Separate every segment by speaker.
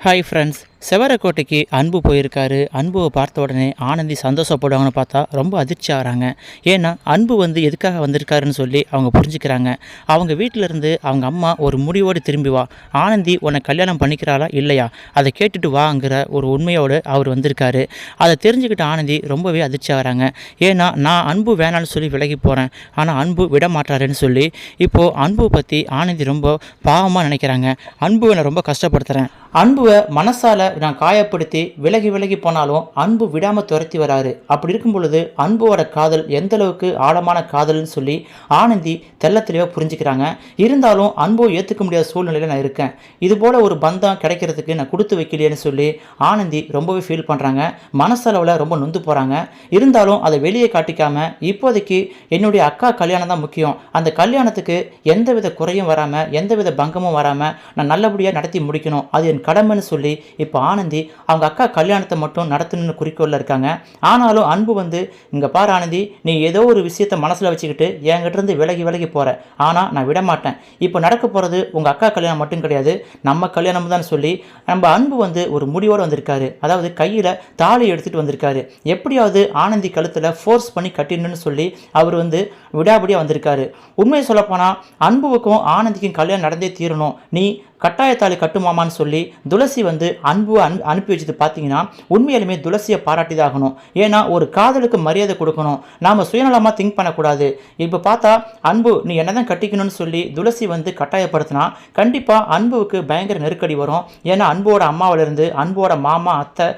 Speaker 1: Hi friends செவரக்கோட்டைக்கு அன்பு போயிருக்காரு. அன்புவை பார்த்த உடனே ஆனந்தி சந்தோஷப்படுவாங்கன்னு பார்த்தா ரொம்ப அதிர்ச்சி ஆகிறாங்க ஏன்னா அன்பு வந்து எதுக்காக வந்திருக்காருன்னு சொல்லி அவங்க புரிஞ்சுக்கிறாங்க. அவங்க வீட்டிலேருந்து அவங்க அம்மா ஒரு முடிவோடு திரும்பி வா. ஆனந்தி உன்னை கல்யாணம் பண்ணிக்கிறாளா? இல்லையா? அதை கேட்டுட்டு வாங்கிற ஒரு உண்மையோடு அவர் வந்திருக்காரு. அதை தெரிஞ்சுக்கிட்ட ஆனந்தி ரொம்பவே அதிர்ச்சி ஆகிறாங்க ஏன்னா நான் அன்பு வேணாம்னு சொல்லி விலகி போகிறேன் ஆனால் அன்பு விட மாட்டாருன்னு சொல்லி இப்போது அன்பு பற்றி ஆனந்தி ரொம்ப பாவமாக நினைக்கிறாங்க. அன்பு என்னை ரொம்ப கஷ்டப்படுத்துகிறேன் அன்புவை மனசால் நான் காயப்படுத்தி விலகி விலகி போனாலும் அன்பு விடாமல் துரத்தி வராரு. அப்படி இருக்கும் பொழுது அன்போட காதல் எந்த அளவுக்கு ஆழமான காதல்னு சொல்லி ஆனந்தி தெள்ள தெளிவாக புரிஞ்சுக்கிறாங்க. இருந்தாலும் அன்போ ஏற்றுக்க முடியாத சூழ்நிலையில் நான் இருக்கேன். இது போல் ஒரு பந்தம் கிடைக்கிறதுக்கு நான் கொடுத்து வைக்கலையேன்னு சொல்லி ஆனந்தி ரொம்பவே ஃபீல் பண்ணுறாங்க மனசளவில் ரொம்ப நொந்து போகிறாங்க இருந்தாலும் அதை வெளியே காட்டிக்காமல் இப்போதைக்கு என்னுடைய அக்கா கல்யாணம் தான் முக்கியம். அந்த கல்யாணத்துக்கு எந்தவித குறையும் வராமல் எந்தவித பங்கமும் வராமல் நான் நல்லபடியாக நடத்தி முடிக்கணும். அது என் கடமைன்னு சொல்லி இப்போ இப்போ ஆனந்தி அவங்க அக்கா கல்யாணத்தை மட்டும் நடத்தணும்னு குறிக்கோளில் இருக்காங்க. ஆனாலும் அன்பு வந்து இங்கே பாரு ஆனந்தி நீ ஏதோ ஒரு விஷயத்தை மனசில் வச்சுக்கிட்டு என்கிட்டருந்து விலகி விலகி போகிற ஆனால் நான் விட மாட்டேன். இப்போ நடக்க போகிறது உங்கள் அக்கா கல்யாணம் மட்டும் கிடையாது. நம்ம கல்யாணம் தான் சொல்லி நம்ம அன்பு வந்து ஒரு முடிவோடு வந்திருக்காரு. அதாவது கையில் தாலி எடுத்துகிட்டு வந்திருக்காரு. எப்படியாவது ஆனந்தி கழுத்தில் ஃபோர்ஸ் பண்ணி கட்டிடணும்னு சொல்லி அவர் வந்து விடாபடியாக வந்திருக்காரு. உண்மையை சொல்லப்போனால் அன்புவுக்கும் ஆனந்திக்கும் கல்யாணம் நடந்தே தீரணும். நீ கட்டாயத்தாலி கட்டுமாமான்னு சொல்லி துளசி வந்து அன்பு அன் அனுப்பி வச்சது பார்த்தீங்கன்னா உண்மையிலுமே துளசியை பாராட்டிதாகணும் ஏன்னா ஒரு காதலுக்கு மரியாதை கொடுக்கணும். நாம் சுயநலமாக திங்க் பண்ணக்கூடாது. இப்போ பார்த்தா அன்பு நீ என்ன தான் கட்டிக்கணும்னு சொல்லி துளசி வந்து கட்டாயப்படுத்தினா கண்டிப்பாக அன்புக்கு பயங்கர நெருக்கடி வரும். ஏன்னா அன்போட அம்மாவிலிருந்து அன்போட மாமா அத்தை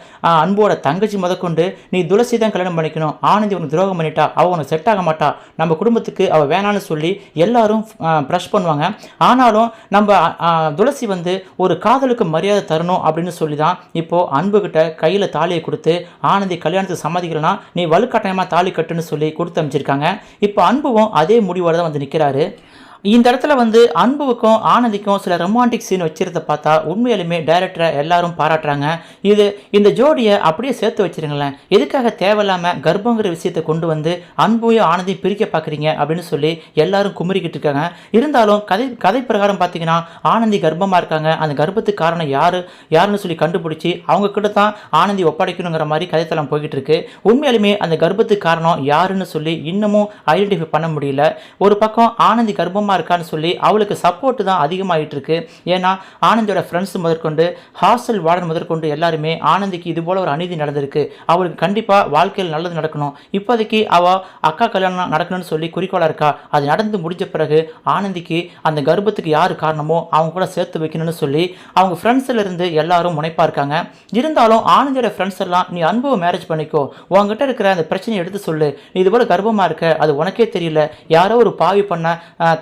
Speaker 1: அன்போட தங்கச்சி முதற்கொண்டு நீ துளசி தான் கல்யாணம் பண்ணிக்கணும். ஆனந்தி உனக்கு துரோகம் பண்ணிட்டா அவள் உனக்கு செட் ஆக மாட்டா. நம்ம குடும்பத்துக்கு அவள் வேணான்னு சொல்லி எல்லாரும் ப்ரெஷ் பண்ணுவாங்க. ஆனாலும் நம்ம துளசி துளசி வந்து ஒரு காதலுக்கு மரியாதை தரணும் அப்படின்னு சொல்லி தான் இப்போது அன்புகிட்ட கையில் தாலியை கொடுத்து ஆனந்தி கல்யாணத்துக்கு சம்மதிக்கிறேன்னா நீ வலுக்கட்டாயமாக தாலி கட்டுன்னு சொல்லி கொடுத்து அமைச்சிருக்காங்க. இப்போ அன்புவும் அதே முடிவோடு தான் வந்து நிற்கிறாரு இந்த இடத்துல வந்து அன்புவுக்கும் ஆனந்திக்கும் சில ரொமான்டிக் சீன் வச்சிருந்த பார்த்தா உண்மையிலுமே டைரக்டரை எல்லாரும் பாராட்டுறாங்க. இது இந்த ஜோடியை அப்படியே சேர்த்து வச்சிருங்களேன். எதுக்காக தேவையில்லாமல் கர்ப்பங்கிற விஷயத்தை கொண்டு வந்து அன்பையும் ஆனந்தையும் பிரிக்க பார்க்குறீங்க அப்படின்னு சொல்லி எல்லாரும் குமுறிக்கிட்டு இருக்காங்க. இருந்தாலும் கதை கதை பிரகாரம் பார்த்தீங்கன்னா ஆனந்தி கர்ப்பமாக இருக்காங்க. அந்த கர்ப்பத்துக்கு காரணம் யார்? யாருன்னு சொல்லி கண்டுபிடிச்சி அவங்க கிட்ட தான் ஆனந்தி ஒப்படைக்கணுங்கிற மாதிரி கதைத்தளம் போய்கிட்டு இருக்கு. உண்மையாலுமே அந்த கர்ப்பத்துக்கு காரணம் யாருன்னு சொல்லி இன்னமும் ஐடென்டிஃபை பண்ண முடியல. ஒரு பக்கம் ஆனந்தி கர்ப்பம் கர்ப்பமாக இருக்கான்னு சொல்லி அவளுக்கு சப்போர்ட் தான் அதிகமாகிட்டு இருக்கு ஏன்னா ஆனந்தியோட ஃப்ரெண்ட்ஸ் முதற்கொண்டு ஹாஸ்டல் வார்டன் முதற்கொண்டு எல்லாருமே ஆனந்திக்கு இது போல ஒரு அநீதி நடந்திருக்கு. அவளுக்கு கண்டிப்பாக வாழ்க்கையில் நல்லது நடக்கணும். இப்போதைக்கு அவள் அக்கா கல்யாணம் நடக்கணும்னு சொல்லி குறிக்கோளாக இருக்கா? அது நடந்து முடிஞ்ச பிறகு ஆனந்திக்கு அந்த கர்ப்பத்துக்கு யார் காரணமோ அவங்க கூட சேர்த்து வைக்கணும்னு சொல்லி அவங்க ஃப்ரெண்ட்ஸில் இருந்து எல்லாரும் முனைப்பாக இருக்காங்க. இருந்தாலும் ஆனந்தியோட ஃப்ரெண்ட்ஸ் எல்லாம் நீ அனுபவம் மேரேஜ் பண்ணிக்கோ. உங்ககிட்ட இருக்கிற அந்த பிரச்சனையை எடுத்து சொல்லு. நீ இது போல கர்ப்பமாக இருக்க. அது உனக்கே தெரியல. யாரோ ஒரு பாவி பண்ண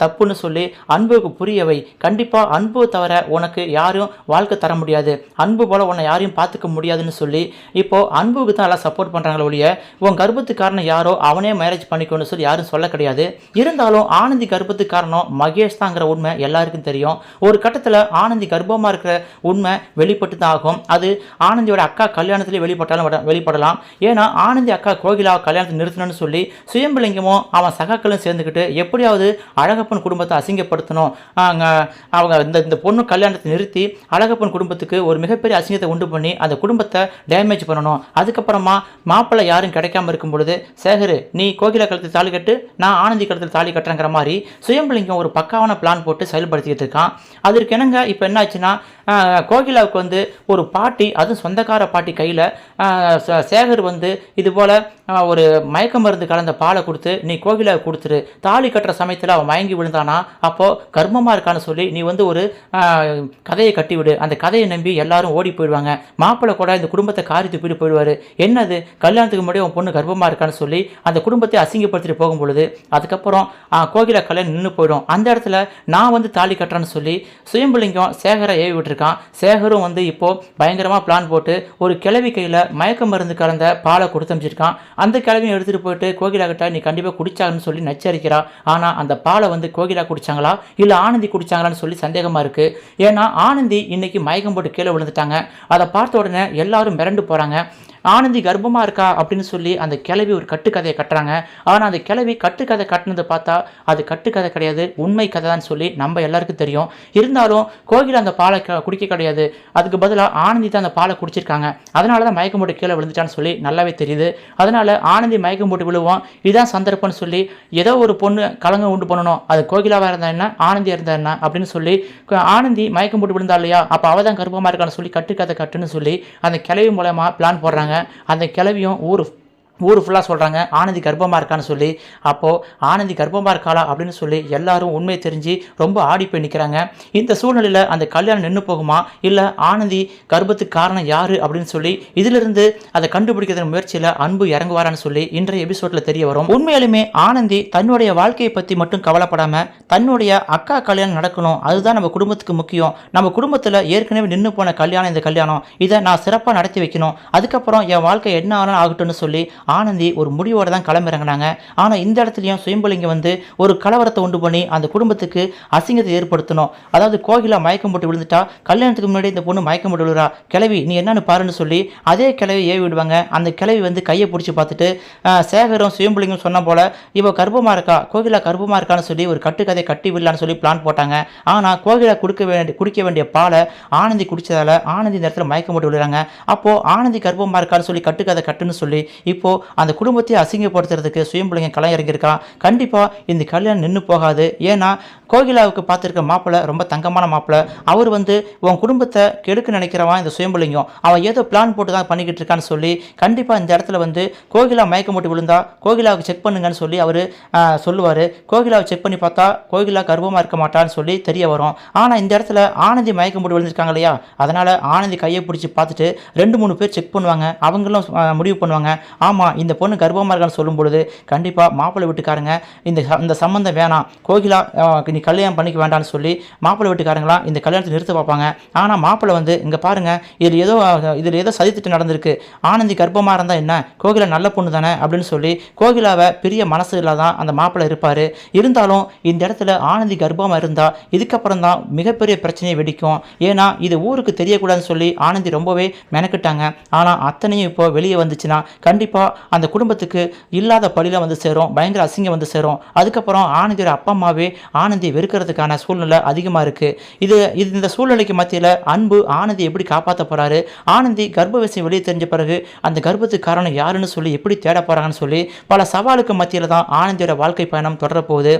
Speaker 1: தப்பு தப்புன்னு சொல்லி அன்புக்கு புரியவை. கண்டிப்பாக அன்பு தவிர உனக்கு யாரும் வாழ்க்கை தர முடியாது. அன்பு போல உன்னை யாரையும் பார்த்துக்க முடியாதுன்னு சொல்லி இப்போ அன்புக்கு தான் எல்லாம் சப்போர்ட் பண்ணுறாங்களே ஒழிய உன் கர்ப்பத்துக்காரன் காரணம் யாரோ அவனே மேரேஜ் பண்ணிக்கோன்னு சொல்லி யாரும் சொல்ல கிடையாது. இருந்தாலும் ஆனந்தி கர்ப்பத்துக்கு காரணம் மகேஷ் தாங்கிற உண்மை எல்லாருக்கும் தெரியும். ஒரு கட்டத்தில் ஆனந்தி கர்ப்பமாக இருக்கிற உண்மை வெளிப்பட்டு தான் ஆகும். அது ஆனந்தியோட அக்கா கல்யாணத்திலே வெளிப்பட்டாலும் வெளிப்படலாம். ஏன்னா ஆனந்தி அக்கா கோகிலா கல்யாணத்தை நிறுத்தணும்னு சொல்லி சுயம்பிளிங்கமும் அவன் சகாக்களும் சேர்ந்துக்கிட்டு எப்படியாவது அழகப்பன் குடும்பத்தை அசிங்கப்படுத்தணும். அவங்க இந்த இந்த பொண்ணு கல்யாணத்தை நிறுத்தி அழகப்பன் குடும்பத்துக்கு ஒரு மிகப்பெரிய அசிங்கத்தை உண்டு பண்ணி அந்த குடும்பத்தை டேமேஜ் பண்ணணும். அதுக்கப்புறமா மாப்பிள்ளை யாரும் கிடைக்காம இருக்கும் பொழுது சேகர் நீ கோகிலா கழுத்தில் தாலி கட்டு நான் ஆனந்தி கழுத்தில் தாலி கட்டுறேங்கிற மாதிரி சுயம்பலிங்கம் ஒரு பக்காவான பிளான் போட்டு செயல்படுத்திக்கிட்டு இருக்கான். அதற்கு என்னங்க இப்போ என்னாச்சுன்னா ஆச்சுன்னா கோகிலாவுக்கு வந்து ஒரு பாட்டி அதுவும் சொந்தக்கார பாட்டி கையில் சேகர் வந்து இது போல் ஒரு மயக்க மருந்து கலந்த பாலை கொடுத்து நீ கோகிலாவுக்கு கொடுத்துரு. தாலி கட்டுற சமயத்தில் அவன் மயங்கி விழுந்தானா? அப்போது கர்மமாக இருக்கான்னு சொல்லி நீ வந்து ஒரு கதையை கதையை கட்டிவிடு. அந்த கதையை நம்பி எல்லாரும் ஓடி போயிடுவாங்க. மாப்பிள்ளை கூட இந்த குடும்பத்தை காரி துப்பிட்டு போயிடுவார். என்னது? கல்யாணத்துக்கு முன்னாடி உன் பொண்ணு கர்ப்பமாக இருக்கான்னு சொல்லி அந்த குடும்பத்தை அசிங்கப்படுத்திட்டு போகும் பொழுது அதுக்கப்புறம் கோகிலா கல்யாணம் நின்று போயிடும். அந்த இடத்துல நான் வந்து தாலி கட்டுறேன்னு சொல்லி சுயம்பலிங்கம் சேகரை ஏவி இருக்கான் சேகரும் வந்து இப்போ பயங்கரமாக பிளான் போட்டு ஒரு கிழவி கையில் மயக்க மருந்து கலந்த பாலை கொடுத்து அமைச்சிருக்கான் அந்த கிழவியும் எடுத்துகிட்டு போயிட்டு கோகிலா கிட்ட நீ கண்டிப்பாக குடிச்சாங்கன்னு சொல்லி நச்சரிக்கிறா. ஆனால் அந்த பாலை வந்து கோகிலா குடிச்சாங்களா? இல்லை ஆனந்தி குடிச்சாங்களான்னு சொல்லி சந்தேகமாக இருக்குது ஏன்னா ஆனந்தி இன்னைக்கு மயக்கம் போட்டு கீழே விழுந்துட்டாங்க. அதை பார்த்த உடனே எல்லாரும் மிரண்டு போகிறாங்க ஆனந்தி கர்ப்பமாக இருக்கா அப்படின்னு சொல்லி அந்த கிளவி ஒரு கட்டுக்கதையை கட்டுறாங்க. ஆனால் அந்த கிளவி கட்டுக்கதை கட்டினது பார்த்தா அது கட்டுக்கதை கிடையாது உண்மை கதை தான் சொல்லி நம்ம எல்லாருக்கும் தெரியும். இருந்தாலும் கோகிலா அந்த பாலை க- குடிக்க கிடையாது. அதுக்கு பதிலாக ஆனந்தி தான் அந்த பாலை குடிச்சிருக்காங்க. அதனால தான் மயக்கம் போட்டு கீழே விழுந்துட்டான்னு சொல்லி நல்லாவே தெரியுது. அதனால ஆனந்தி மயக்கம் போட்டு விழுவோம் இதுதான் சந்தர்ப்பம்னு சொல்லி ஏதோ ஒரு பொண்ணு கலங்க உண்டு பண்ணணும். அது கோகிலாவாக இருந்தா என்ன ஆனந்தியாக இருந்தா என்ன அப்படின்னு சொல்லி ஆனந்தி மயக்கம் போட்டு விழுந்தா இல்லையா? அப்போ அவள் தான் கர்ப்பமாக இருக்கான்னு சொல்லி கட்டுக்கதை கட்டுன்னு சொல்லி அந்த கிளவி மூலமாக பிளான் போடுறாங்க. அந்த கிளவியும் ஊர் ஊர் ஃபுல்லாக சொல்கிறாங்க ஆனந்தி கர்ப்பமாக இருக்கான்னு சொல்லி அப்போது ஆனந்தி கர்ப்பமாக இருக்காளா அப்படின்னு சொல்லி எல்லாரும் உண்மையை தெரிஞ்சு ரொம்ப ஆடி போய் நிற்கிறாங்க இந்த சூழ்நிலையில் அந்த கல்யாணம் நின்று போகுமா? இல்லை ஆனந்தி கர்ப்பத்துக்கு காரணம் யார் அப்படின்னு சொல்லி இதிலிருந்து அதை கண்டுபிடிக்கிற முயற்சியில் அன்பு இறங்குவாரான்னு சொல்லி இன்றைய எபிசோடில் தெரிய வரும். உண்மையிலுமே ஆனந்தி தன்னுடைய வாழ்க்கையை பற்றி மட்டும் கவலைப்படாமல் தன்னுடைய அக்கா கல்யாணம் நடக்கணும். அதுதான் நம்ம குடும்பத்துக்கு முக்கியம். நம்ம குடும்பத்தில் ஏற்கனவே நின்று போன கல்யாணம் இந்த கல்யாணம். இதை நான் சிறப்பாக நடத்தி வைக்கணும். அதுக்கப்புறம் என் வாழ்க்கை என்ன ஆனாலும் ஆகட்டும்னு சொல்லி ஆனந்தி ஒரு முடிவோடு தான் கிளம்பிறங்கினாங்க ஆனால் இந்த இடத்துலையும் சுயம்பலிங்க வந்து ஒரு கலவரத்தை உண்டு பண்ணி அந்த குடும்பத்துக்கு அசிங்கத்தை ஏற்படுத்தணும். அதாவது கோகிலா மயக்கம் போட்டு விழுந்துட்டா கல்யாணத்துக்கு முன்னாடி இந்த பொண்ணு மயக்கம் போட்டு விழுறா. கிளவி நீ என்னன்னு பாருன்னு சொல்லி அதே கிளவி ஏவி விடுவாங்க. அந்த கிளவி வந்து கையை பிடிச்சி பார்த்துட்டு சேகரும் சுயம்பலிங்கும் சொன்ன போல இவ கர்ப்பமாக இருக்கா? கோகிலா கர்ப்பமாக இருக்கான்னு சொல்லி ஒரு கட்டுக்கதை கட்டி விடலான்னு சொல்லி பிளான் போட்டாங்க. ஆனால் கோகிலா கொடுக்க வேண்டிய குடிக்க வேண்டிய பாலை ஆனந்தி குடித்ததால் ஆனந்தி இந்த இடத்துல மயக்கம் போட்டு விழுறாங்க. அப்போது ஆனந்தி கர்ப்பமாக இருக்கான்னு சொல்லி கட்டுக்கதை கட்டுன்னு சொல்லி இப்போது அந்த குடும்பத்தையே அசிங்கப்படுத்துறதுக்கு சுயம்பிள்ளைங்க களம் இறங்கியிருக்கான். கண்டிப்பாக இந்த கல்யாணம் நின்று போகாது. ஏன்னா கோகிலாவுக்கு பார்த்துருக்க மாப்பிள்ளை ரொம்ப தங்கமான மாப்பிள்ளை. அவர் வந்து உன் குடும்பத்தை கெடுக்க நினைக்கிறவன் இந்த சுயம்புலிங்கம் அவன் ஏதோ பிளான் போட்டு தான் பண்ணிக்கிட்டு இருக்கான்னு சொல்லி கண்டிப்பாக இந்த இடத்துல வந்து கோகிலா மயக்கம் போட்டு விழுந்தா கோகிலாவுக்கு செக் பண்ணுங்கன்னு சொல்லி அவர் சொல்லுவார். கோகிலாவை செக் பண்ணி பார்த்தா கோகிலா கர்ப்பமாக இருக்க மாட்டான்னு சொல்லி தெரிய வரும். ஆனால் இந்த இடத்துல ஆனந்தி மயக்கம் போட்டு விழுந்திருக்காங்க இல்லையா? அதனால் ஆனந்தி கையை பிடிச்சி பார்த்துட்டு ரெண்டு மூணு பேர் செக் பண்ணுவாங்க. அவங்களும் முடிவு பண்ணுவாங்க. ஆமாம் இந்த பொண்ணு கர்ப்பமாக இருக்கான்னு சொல்லும் பொழுது கண்டிப்பாக மாப்பிள்ளை வீட்டுக்காரங்க இந்த இந்த சம்மந்தம் வேணாம். கோகிலா நீ கல்யாணம் பண்ணிக்க வேண்டாம்னு சொல்லி மாப்பிள்ளை வீட்டுக்காரங்களாம் இந்த கல்யாணத்தை நிறுத்த பார்ப்பாங்க. ஆனால் மாப்பிள்ளை வந்து இங்கே பாருங்கள் இதில் ஏதோ இதில் ஏதோ சதித்திட்டு நடந்திருக்கு. ஆனந்தி கர்ப்பமாக இருந்தால் என்ன? கோகிலா நல்ல பொண்ணு தானே அப்படின்னு சொல்லி கோகிலாவை பெரிய மனசு இல்லாதான் அந்த மாப்பிள்ளை இருப்பார். இருந்தாலும் இந்த இடத்துல ஆனந்தி கர்ப்பமாக இருந்தால் இதுக்கப்புறம் தான் மிகப்பெரிய பிரச்சனையை வெடிக்கும். ஏன்னா இது ஊருக்கு தெரியக்கூடாதுன்னு சொல்லி ஆனந்தி ரொம்பவே மெனக்கிட்டாங்க. ஆனால் அத்தனையும் இப்போ வெளியே வந்துச்சுன்னா கண்டிப்பாக அந்த குடும்பத்துக்கு இல்லாத பழியில் வந்து சேரும். பயங்கர அசிங்கம் வந்து சேரும். அதுக்கப்புறம் ஆனந்தியோட அப்பா அம்மாவே ஆனந்தி வெறுக்கிறதுக்கான சூழ்நிலை அதிகமாக இருக்குது இது இது இந்த சூழ்நிலைக்கு மத்தியில் அன்பு ஆனந்தி எப்படி காப்பாற்ற போகிறாரு ஆனந்தி கர்ப்ப விஷயம் வெளியே தெரிஞ்ச பிறகு அந்த கர்ப்பத்துக்கு காரணம் யாருன்னு சொல்லி எப்படி தேட போகிறாங்கன்னு சொல்லி பல சவாலுக்கு மத்தியில் தான் ஆனந்தியோட வாழ்க்கை பயணம் தொடர போகுது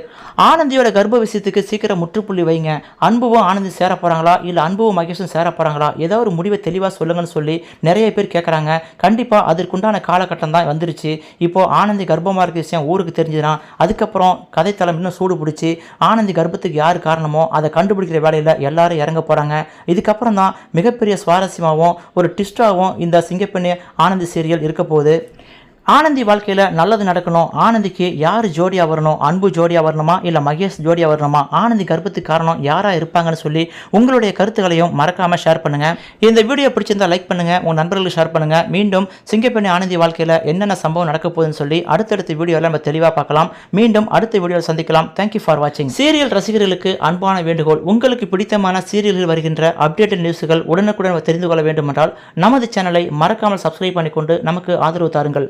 Speaker 1: ஆனந்தியோட கர்ப்ப விஷயத்துக்கு சீக்கிரம் முற்றுப்புள்ளி வைங்க. அன்புவும் ஆனந்தி சேர போகிறாங்களா இல்லை அன்புவும் மகேஷும் சேர போகிறாங்களா ஏதோ ஒரு முடிவை தெளிவாக சொல்லுங்கன்னு சொல்லி நிறைய பேர் கேட்குறாங்க கண்டிப்பாக அதற்குண்டான காலகட்டம் தான் வந்துருச்சு. இப்போது ஆனந்தி கர்ப்பமாக இருக்க விஷயம் ஊருக்கு தெரிஞ்சுதுன்னா அதுக்கப்புறம் கதைத்தளம் இன்னும் சூடு பிடிச்சி ஆனந்தி கர்ப்பத்துக்கு யார் காரணமோ அதை கண்டுபிடிக்கிற வேலையில் எல்லாரும் இறங்க போகிறாங்க இதுக்கப்புறம் தான் மிகப்பெரிய சுவாரஸ்யமாகவும் ஒரு ட்விஸ்டாகவும் இந்த சிங்கப்பெண்ணு ஆனந்தி சீரியல் இருக்க போகுது. ஆனந்தி வாழ்க்கையில் நல்லது நடக்கணும். ஆனந்திக்கு யார் ஜோடியாக வரணும்? அன்பு ஜோடியாக வரணுமா? இல்லை மகேஷ் ஜோடியாக வரணுமா? ஆனந்தி கர்ப்பத்துக்கு காரணம் யாராக இருப்பாங்கன்னு சொல்லி உங்களுடைய கருத்துக்களையும் மறக்காமல் ஷேர் பண்ணுங்கள் இந்த வீடியோ பிடிச்சிருந்தா லைக் பண்ணுங்கள் உங்கள் நண்பர்களுக்கு ஷேர் பண்ணுங்கள் மீண்டும் சிங்கப்பெண்ணி ஆனந்தி வாழ்க்கையில் என்னென்ன சம்பவம் நடக்க போகுதுன்னு சொல்லி அடுத்தடுத்த வீடியோவில் நம்ம தெளிவாக பார்க்கலாம். மீண்டும் அடுத்த வீடியோவில் சந்திக்கலாம். தேங்க்யூ ஃபார் வாட்சிங் சீரியல் ரசிகர்களுக்கு அன்பான வேண்டுகோள். உங்களுக்கு பிடித்தமான சீரியல்கள் வருகின்ற அப்டேட்டட் நியூஸ்கள் உடனுக்குடன் தெரிந்து கொள்ள வேண்டுமென்றால் நமது சேனலை மறக்காமல் சப்ஸ்கிரைப் பண்ணிக்கொண்டு நமக்கு ஆதரவு தாருங்கள்.